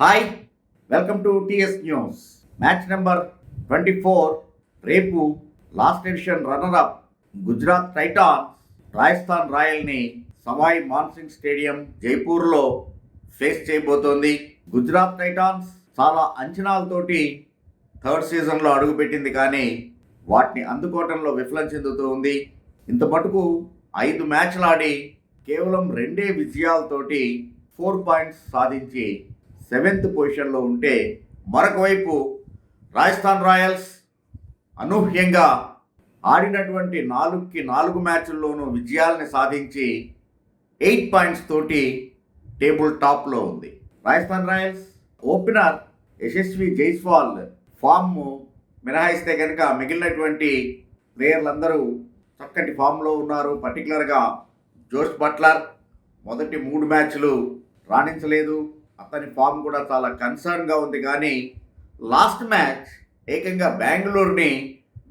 Hi welcome to TS news match number twenty four రేపు last edition runner up Gujarat Titans Rajasthan రాయల్ని Sawai Mansingh stadium జైపూర్లో face చేయబోతోంది. Gujarat Titans చాలా అంచనాలతోటి third సీజన్లో అడుగుపెట్టింది కానీ వాటిని అందుకోవటంలో విఫలం చెందుతూ ఉంది. ఇంత మటుకు ఐదు మ్యాచ్లు ఆడి కేవలం రెండే విజయాలతోటి ఫోర్ పాయింట్స్ సాధించి సెవెంత్ పొజిషన్లో ఉంటే మరొక వైపు రాజస్థాన్ రాయల్స్ అనూహ్యంగా ఆడినటువంటి నాలుగుకి నాలుగు మ్యాచ్ల్లోనూ విజయాల్ని సాధించి ఎయిట్ పాయింట్స్ తోటి టేబుల్ టాప్లో ఉంది. Rajasthan Royals opener Yashasvi Jaiswal form మినహాయిస్తే కనుక మిగిలినటువంటి ప్లేయర్లందరూ చక్కటి ఫామ్లో ఉన్నారు. పర్టికులర్గా జోష్ బట్లర్ మొదటి మూడు మ్యాచ్లు రాణించలేదు. అతని ఫామ్ కూడా చాలా కన్సర్న్గా ఉంది. కానీ లాస్ట్ మ్యాచ్ ఏకంగా బెంగళూరుని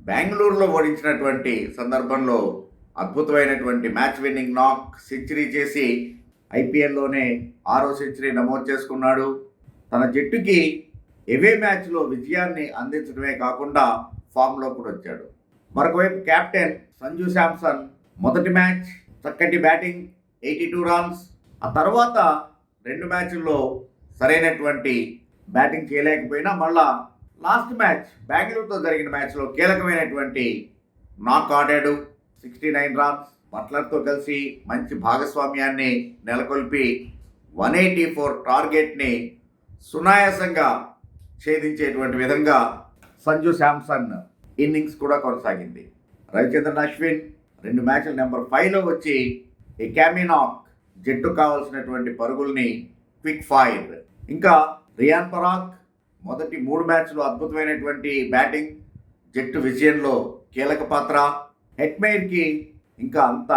బెంగళూరులో ఓడించినటువంటి సందర్భంలో అద్భుతమైనటువంటి మ్యాచ్ విన్నింగ్ నాక్ సెంచరీ చేసి ఐపీఎల్లోనే ఆరో సెంచరీ నమోదు చేసుకున్నాడు. తన జట్టుకి ఎవే మ్యాచ్లో విజయాన్ని అందించడమే కాకుండా ఫామ్లో కూడా వచ్చాడు. మరొకవైపు కెప్టెన్ సంజు శాంసన్ మొదటి మ్యాచ్ చక్కటి బ్యాటింగ్ ఎయిటీ టూ రన్స్ ఆ తర్వాత రెండు మ్యాచ్ల్లో సరైనటువంటి బ్యాటింగ్ చేయలేకపోయినా మళ్ళా లాస్ట్ మ్యాచ్ బెంగళూరుతో జరిగిన మ్యాచ్లో కీలకమైనటువంటి నాక్ ఆడాడు. Sixty nine runs. బట్లర్తో కలిసి మంచి భాగస్వామ్యాన్ని నెలకొల్పి వన్ ఎయిటీ ఫోర్ టార్గెట్ని సునాయాసంగా ఛేదించేటువంటి విధంగా సంజు శాంసన్ ఇన్నింగ్స్ కూడా కొనసాగింది. రవిచంద్రన్ అశ్విన్ రెండు మ్యాచ్ల నెంబర్ ఫైవ్లో వచ్చి ఈ క్యామినాక్ జట్టు కావాల్సినటువంటి పరుగుల్ని క్విక్ ఫైర్. ఇంకా రియాన్ పరాక్ మొదటి మూడు మ్యాచ్లు అద్భుతమైనటువంటి బ్యాటింగ్ జట్టు విజయంలో కీలక పాత్ర. హెట్మేర్కి ఇంకా అంత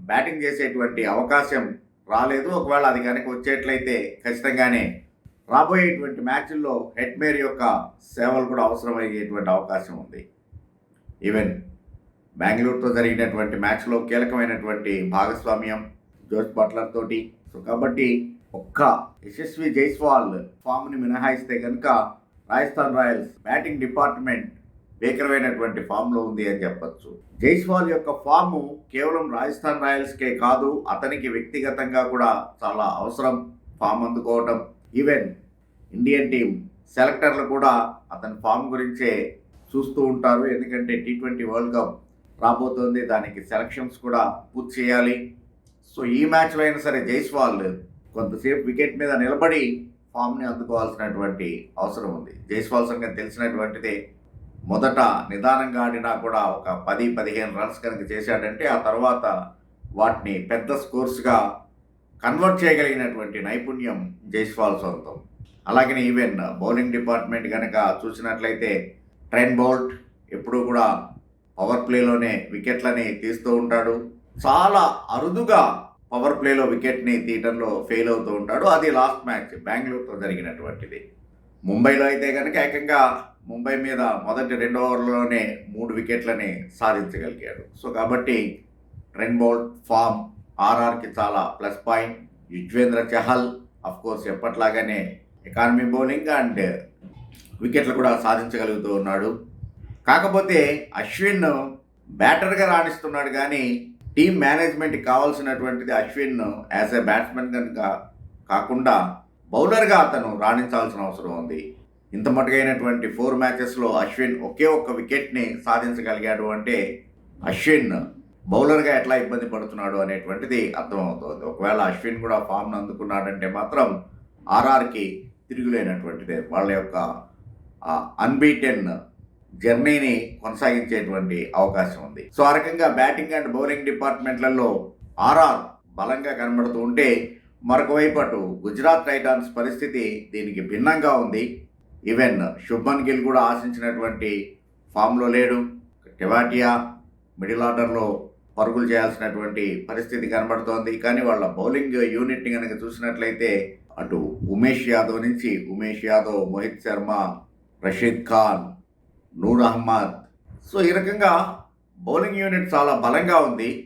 బ్యాటింగ్ చేసేటువంటి అవకాశం రాలేదు. ఒకవేళ అది కనుక వచ్చేట్లయితే ఖచ్చితంగానే రాబోయేటువంటి మ్యాచ్ల్లో హెట్మేర్ యొక్క సేవలు కూడా అవసరమయ్యేటువంటి అవకాశం ఉంది. ఈవెన్ బెంగళూరుతో జరిగినటువంటి మ్యాచ్లో కీలకమైనటువంటి భాగస్వామ్యం జోస్ బట్లర్ తోటి. సో కాబట్టి ఒక్క యశస్వి జైస్వాల్ ఫామ్ని మినహాయిస్తే కనుక రాజస్థాన్ రాయల్స్ బ్యాటింగ్ డిపార్ట్మెంట్ భీకరమైనటువంటి ఫామ్లో ఉంది అని చెప్పచ్చు. జైస్వాల్ యొక్క ఫామ్ కేవలం రాజస్థాన్ రాయల్స్కే కాదు అతనికి వ్యక్తిగతంగా కూడా చాలా అవసరం ఫామ్ అందుకోవటం. ఈవెన్ ఇండియన్ టీం సెలెక్టర్లు కూడా అతని ఫామ్ గురించే చూస్తూ ఉంటారు. ఎందుకంటే టీ ట్వంటీ వరల్డ్ కప్ రాబోతోంది. దానికి సెలక్షన్స్ కూడా పూర్తి చేయాలి. సో ఈ మ్యాచ్లో అయినా సరే జైస్వాల్ కొంతసేపు వికెట్ మీద నిలబడి ఫామ్ని అందుకోవాల్సినటువంటి అవసరం ఉంది. జైస్వాల్ సంగతి తెలిసినటువంటిదే. మొదట నిదానంగా ఆడినా కూడా ఒక పది పదిహేను రన్స్ కనుక చేశాడంటే ఆ తర్వాత వాటిని పెద్ద స్కోర్స్గా కన్వర్ట్ చేయగలిగినటువంటి నైపుణ్యం జైస్వాల్ సొంతం. అలాగనే ఈవెన్ బౌలింగ్ డిపార్ట్మెంట్ కనుక చూసినట్లయితే ట్రెన్ బౌల్ట్ ఎప్పుడూ కూడా పవర్ ప్లేలోనే వికెట్లని తీస్తూ ఉంటాడు. చాలా అరుదుగా పవర్ ప్లేలో వికెట్ని తీయటంలో ఫెయిల్ అవుతూ ఉంటాడు. అది లాస్ట్ మ్యాచ్ బెంగళూరుతో జరిగినటువంటిది. ముంబైలో అయితే కనుక ఏకంగా ముంబై మీద మొదటి రెండు ఓవర్లలోనే మూడు వికెట్లని సాధించగలిగాడు. సో కాబట్టి ట్రెన్ బౌల్ట్ ఫామ్ ఆర్ఆర్కి చాలా plus point. Yuzvendra Chahal course ఎప్పట్లాగానే economy bowling and వికెట్లు కూడా సాధించగలుగుతూ ఉన్నాడు. కాకపోతే అశ్విన్ బ్యాటర్గా రాణిస్తున్నాడు కానీ టీం మేనేజ్మెంట్కి కావాల్సినటువంటిది అశ్విన్ యాజ్ ఎ బ్యాట్స్మెన్ కనుక కాకుండా బౌలర్గా అతను రాణించాల్సిన అవసరం ఉంది. ఇంత మటుకైనటువంటి ఫోర్ మ్యాచెస్లో అశ్విన్ ఒకే ఒక్క వికెట్ని సాధించగలిగాడు అంటే అశ్విన్ బౌలర్గా ఎట్లా ఇబ్బంది పడుతున్నాడు అనేటువంటిది అర్థమవుతుంది. ఒకవేళ అశ్విన్ కూడా ఫామ్ను అందుకున్నాడంటే మాత్రం ఆర్ఆర్కి తిరుగులేనటువంటిదే. వాళ్ళ యొక్క అన్బీటెన్ జర్నీని కొనసాగించేటువంటి అవకాశం ఉంది. సో ఆ రకంగా బ్యాటింగ్ అండ్ బౌలింగ్ డిపార్ట్మెంట్లలో ఆర్ఆర్ బలంగా కనబడుతూ ఉంటే మరొకవైపు అటు గుజరాత్ టైటాన్స్ పరిస్థితి దీనికి భిన్నంగా ఉంది. ఈవెన్ శుభ్మన్ గిల్ కూడా ఆశించినటువంటి ఫామ్లో లేడు. టెవాటియా మిడిల్ ఆర్డర్లో పరుగులు చేయాల్సినటువంటి పరిస్థితి కనబడుతోంది. కానీ వాళ్ళ బౌలింగ్ యూనిట్ని కనుక చూసినట్లయితే అటు ఉమేష్ యాదవ్ నుంచి ఉమేష్ యాదవ్ మోహిత్ శర్మ రషీద్ ఖాన్ నూర్ అహ్మద్. సో ఈ రకంగా బౌలింగ్ యూనిట్ చాలా బలంగా ఉంది.